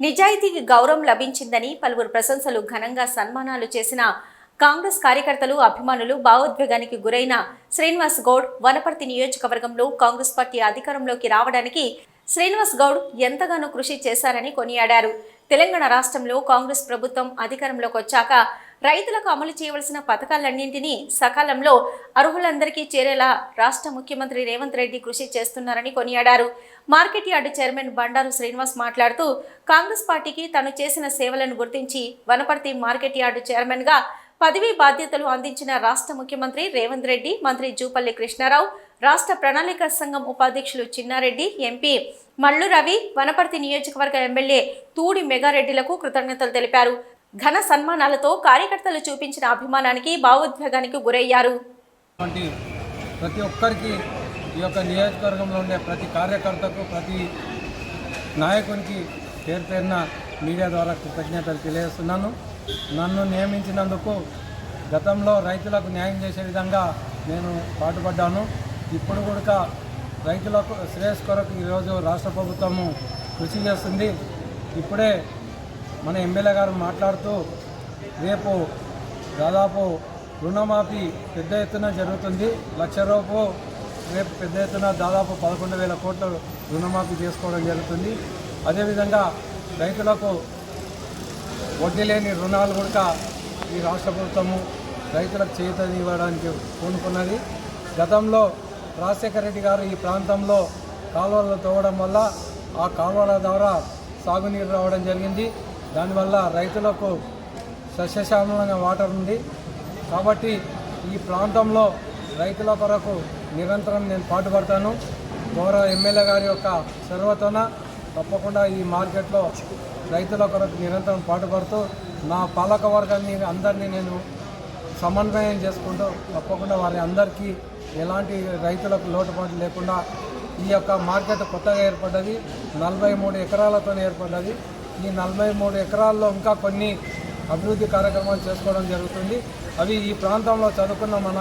నిజాయితీకి గౌరవం లభించిందని పలువురు ప్రశంసలు ఘనంగా సన్మానాలు చేసిన కాంగ్రెస్ కార్యకర్తలు అభిమానులు భావోద్వేగానికి గురైన శ్రీనివాస్ గౌడ్ వనపర్తి నియోజకవర్గంలో కాంగ్రెస్ పార్టీ అధికారంలోకి రావడానికి శ్రీనివాస్ గౌడ్ ఎంతగానో కృషి చేశారని కొనియాడారు. తెలంగాణ రాష్ట్రంలో కాంగ్రెస్ ప్రభుత్వం అధికారంలోకి వచ్చాక రైతులకు అమలు చేయవలసిన పథకాలన్నింటినీ సకాలంలో అర్హులందరికీ చేరేలా రాష్ట్ర ముఖ్యమంత్రి రేవంత్ రెడ్డి కృషి చేస్తున్నారని కొనియాడారు. Market yard chairman Bandaru Srinivas మాట్లాడుతూ కాంగ్రెస్ పార్టీకి తను చేసిన సేవలను గుర్తించి వనపర్తి మార్కెట్ యార్డు చైర్మన్గా పదవీ బాధ్యతలు అందించిన రాష్ట్ర ముఖ్యమంత్రి రేవంత్ రెడ్డి మంత్రి జూపల్లి కృష్ణారావు రాష్ట్ర ప్రణాళిక సంఘం ఉపాధ్యక్షులు చిన్నారెడ్డి ఎంపీ మల్లు రవి వనపర్తి నియోజకవర్గ ఎమ్మెల్యే తూడి మెగారెడ్డిలకు కృతజ్ఞతలు తెలిపారు. ఘన సన్మానాలతో కార్యకర్తలు చూపించిన అభిమానానికి భావోద్వేగానికి గురయ్యారు. ప్రతి ఒక్కరికి ఈ యొక్క నియోజకవర్గంలో ఉండే ప్రతి కార్యకర్తకు ప్రతి నాయకునికి పేరు పేరున మీడియా ద్వారా కృతజ్ఞతలు తెలియజేస్తున్నాను. నన్ను నియమించినందుకు గతంలో రైతులకు న్యాయం చేసే విధంగా నేను పాటుపడ్డాను. ఇప్పుడు కూడా రైతులకు శ్రేయస్ కొరకు ఈరోజు రాష్ట్ర ప్రభుత్వము కృషి చేస్తుంది. ఇప్పుడే మన ఎమ్మెల్యే గారు మాట్లాడుతూ రేపు దాదాపు రుణమాఫీ పెద్ద ఎత్తున జరుగుతుంది. లక్ష రూపు రేపు పెద్ద ఎత్తున దాదాపు పదకొండు వేల కోట్లు రుణమాఫీ చేసుకోవడం జరుగుతుంది. అదేవిధంగా రైతులకు వడ్డీ లేని రుణాలు కూడా ఈ రాష్ట్ర ప్రభుత్వము రైతులకు చేతని ఇవ్వడానికి పూనుకున్నది గతంలో రాజశేఖర రెడ్డి గారు ఈ ప్రాంతంలో కాలువలు తవ్వడం వల్ల ఆ కాలువల ద్వారా సాగునీరు రావడం జరిగింది. దానివల్ల రైతులకు సస్యశ్యామలంగా వాటర్ ఉంది. కాబట్టి ఈ ప్రాంతంలో రైతుల కొరకు నిరంతరం నేను పాటుపడతాను. గౌరవ ఎమ్మెల్యే గారి యొక్క సర్వతోన తప్పకుండా ఈ మార్కెట్లో రైతుల కొరకు నిరంతరం పాటుపడుతూ నా పాలక వర్గాన్ని అందరినీ నేను సమన్వయం చేసుకుంటూ తప్పకుండా వారి అందరికీ ఎలాంటి రైతులకు లోటుపాటు లేకుండా ఈ యొక్క మార్కెట్ కొత్తగా ఏర్పడ్డది. నలభై మూడు ఎకరాలతో ఏర్పడ్డది. ఈ నలభై మూడు ఎకరాల్లో ఇంకా కొన్ని అభివృద్ధి కార్యక్రమాలు చేసుకోవడం జరుగుతుంది. అవి ఈ ప్రాంతంలో చదువుకున్న మన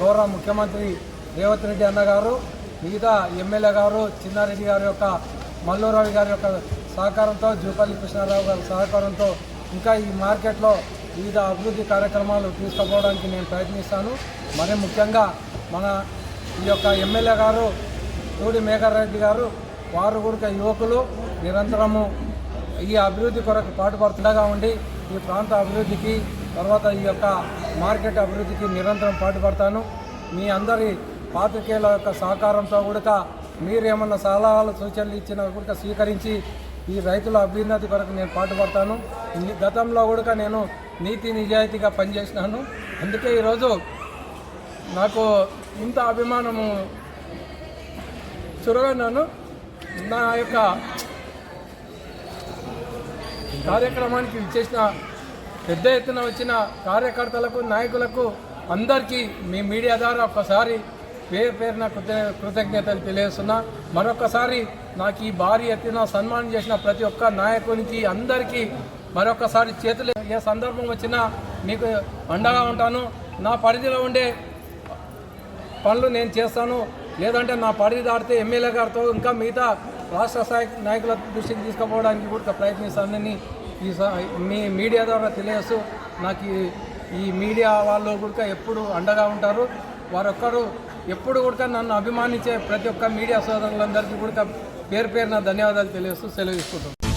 గౌరవ ముఖ్యమంత్రి రేవంత్ రెడ్డి అన్న గారు మిగతా ఎమ్మెల్యే గారు చిన్నారెడ్డి గారి యొక్క మల్లూరావు గారి యొక్క సహకారంతో జూపల్లి కృష్ణారావు గారి సహకారంతో ఇంకా ఈ మార్కెట్లో వివిధ అభివృద్ధి కార్యక్రమాలు తీసుకుపోవడానికి నేను ప్రయత్నిస్తాను. మరి ముఖ్యంగా మన ఈ యొక్క ఎమ్మెల్యే గారు తోడి మేఘారెడ్డి గారు వారు కూడా యువకులు నిరంతరము ఈ అభివృద్ధి కొరకు పాటుపడుతుండగా ఉండి ఈ ప్రాంత అభివృద్ధికి తర్వాత ఈ యొక్క మార్కెట్ అభివృద్ధికి నిరంతరం పాటుపడతాను. మీ అందరి పాత్రికేయుల యొక్క సహకారంతో కూడా మీరేమన్నా సలహాలు సూచనలు ఇచ్చినా కూడా స్వీకరించి ఈ రైతుల అభ్యున్నతి కొరకు నేను పాటుపడతాను. ఈ గతంలో కూడా నేను నీతి నిజాయితీగా పనిచేసినాను. అందుకే ఈరోజు నాకు ఇంత అభిమానము చురగన్నాను. నా యొక్క కార్యక్రమానికి విచ్చేసిన పెద్ద ఎత్తున వచ్చిన కార్యకర్తలకు నాయకులకు అందరికీ మీ మీడియా ద్వారా ఒక్కసారి పేరు పేరున కృత కృతజ్ఞతలు తెలియజేస్తున్నా. మరొకసారి నాకు ఈ భారీ ఎత్తున సన్మానం చేసిన ప్రతి ఒక్క నాయకునికి అందరికీ మరొకసారి చేతులు ఏ సందర్భం వచ్చినా మీకు అండగా ఉంటాను. నా పరిధిలో ఉండే పనులు నేను చేస్తాను. లేదంటే నా పరిధి దాటితే ఎమ్మెల్యే గారితో ఇంకా మిగతా రాష్ట్ర స్థాయి నాయకుల దృష్టికి తీసుకుపోవడానికి కూడా ప్రయత్నిస్తానని ఈ స- మీ మీడియా ద్వారా తెలియస్తూ నాకు ఈ- మీడియా వాళ్ళు కూడా ఎప్పుడు అండగా ఉంటారు. వారొక్కరు ఎప్పుడు కూడా నన్ను అభిమానించే ప్రతి ఒక్క మీడియా సోదరులందరికీ కూడా పేరు పేరున ధన్యవాదాలు తెలియస్తూ సెలవు తీసుకుంటాను